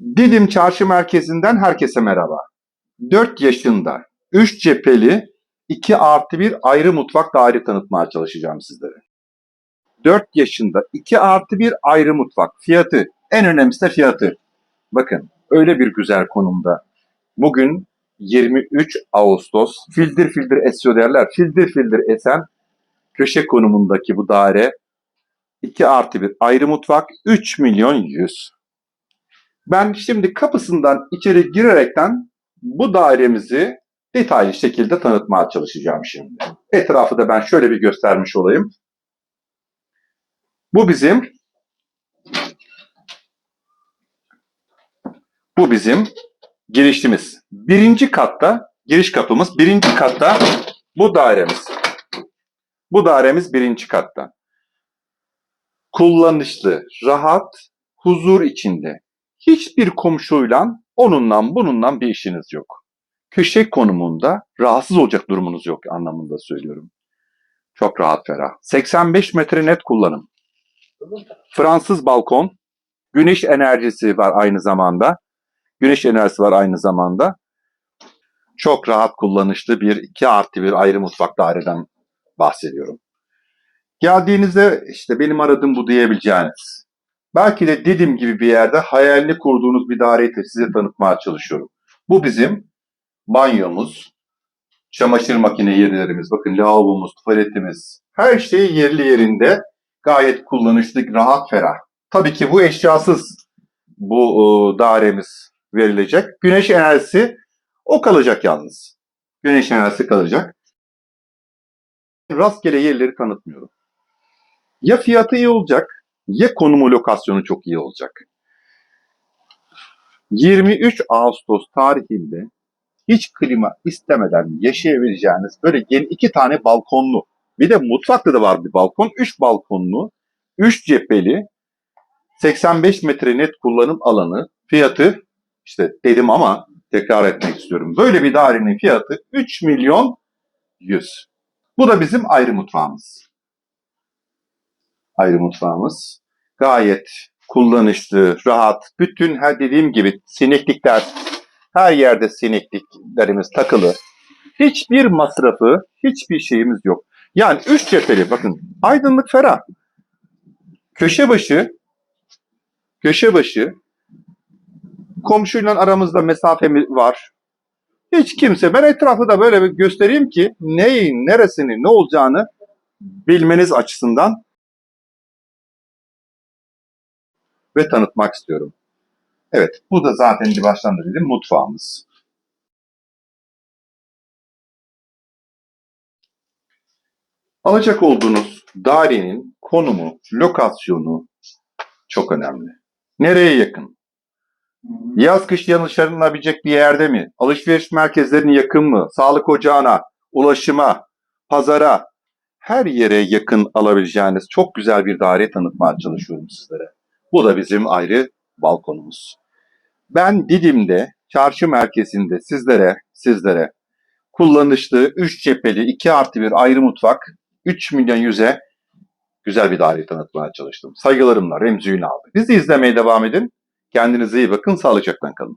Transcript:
Didim Çarşı Merkezi'nden herkese merhaba. 4 yaşında 3 cepheli 2 artı 1 ayrı mutfak daire tanıtmaya çalışacağım sizlere. 4 yaşında 2 artı 1 ayrı mutfak. Fiyatı, en önemlisi de fiyatı. Bakın öyle bir güzel konumda. Bugün 23 Ağustos. Fildir fildir esiyor derler. Fildir fildir esen köşe konumundaki bu daire 2 artı 1 ayrı mutfak 3 milyon 100. Ben şimdi kapısından içeri girerekten bu dairemizi detaylı şekilde tanıtmaya çalışacağım şimdi. Etrafı da ben şöyle bir göstermiş olayım. Bu bizim bu bizim girişimiz. Birinci katta giriş kapımız. Birinci katta bu dairemiz. Bu dairemiz birinci katta. Kullanışlı, rahat, huzur içinde. Hiçbir komşuyla onunla bununla bir işiniz yok. Köşe konumunda rahatsız olacak durumunuz yok anlamında söylüyorum. Çok rahat ferah. 85 metre net kullanım. Fransız balkon. Güneş enerjisi var aynı zamanda. Güneş enerjisi var aynı zamanda. Çok rahat kullanışlı bir 2 artı bir ayrı mutfak daireden bahsediyorum. Geldiğinizde işte benim aradığım bu diyebileceğiniz. Belki de dediğim gibi bir yerde hayalini kurduğunuz bir daireyi size tanıtmaya çalışıyorum. Bu bizim banyomuz, çamaşır makine yerlerimiz, bakın lavabomuz, tuvaletimiz, her şey yerli yerinde. Gayet kullanışlı, rahat, ferah. Tabii ki bu eşyasız bu e, dairemiz verilecek. Güneş enerjisi o kalacak yalnız. Güneş enerjisi kalacak. Rastgele yerleri tanıtmıyorum. Ya fiyatı iyi olacak ya konumu lokasyonu çok iyi olacak. 23 Ağustos tarihinde hiç klima istemeden yaşayabileceğiniz böyle yeni iki tane balkonlu bir de mutfakta da var bir balkon. 3 balkonlu, 3 cepheli 85 metre net kullanım alanı fiyatı işte dedim ama tekrar etmek istiyorum. Böyle bir dairenin fiyatı 3 milyon 100. Bu da bizim ayrı mutfağımız. Ayrı mutfağımız. Gayet kullanışlı, rahat. Bütün her dediğim gibi sineklikler, her yerde sinekliklerimiz takılı. Hiçbir masrafı, hiçbir şeyimiz yok. Yani üç cepheli bakın aydınlık ferah. Köşe başı, köşe başı komşuyla aramızda mesafemiz var. Hiç kimse ben etrafı da böyle bir göstereyim ki neyin, neresini, ne olacağını bilmeniz açısından ve tanıtmak istiyorum. Evet, bu da zaten bir baştan da dedim mutfağımız. Alacak olduğunuz dairenin konumu, lokasyonu çok önemli. Nereye yakın? Yaz kış yanlışlanabilecek bir yerde mi? Alışveriş merkezlerine yakın mı? Sağlık ocağına, ulaşıma, pazara, her yere yakın alabileceğiniz çok güzel bir daire tanıtmaya çalışıyorum sizlere. Bu da bizim ayrı balkonumuz. Ben Didim'de, çarşı merkezinde sizlere, sizlere kullanışlı 3 cepheli 2 artı 1 ayrı mutfak 3 milyon yüze güzel bir daire tanıtmaya çalıştım. Saygılarımla Remzi Ünal'dı. Bizi izlemeye devam edin. Kendinize iyi bakın, sağlıcakla kalın.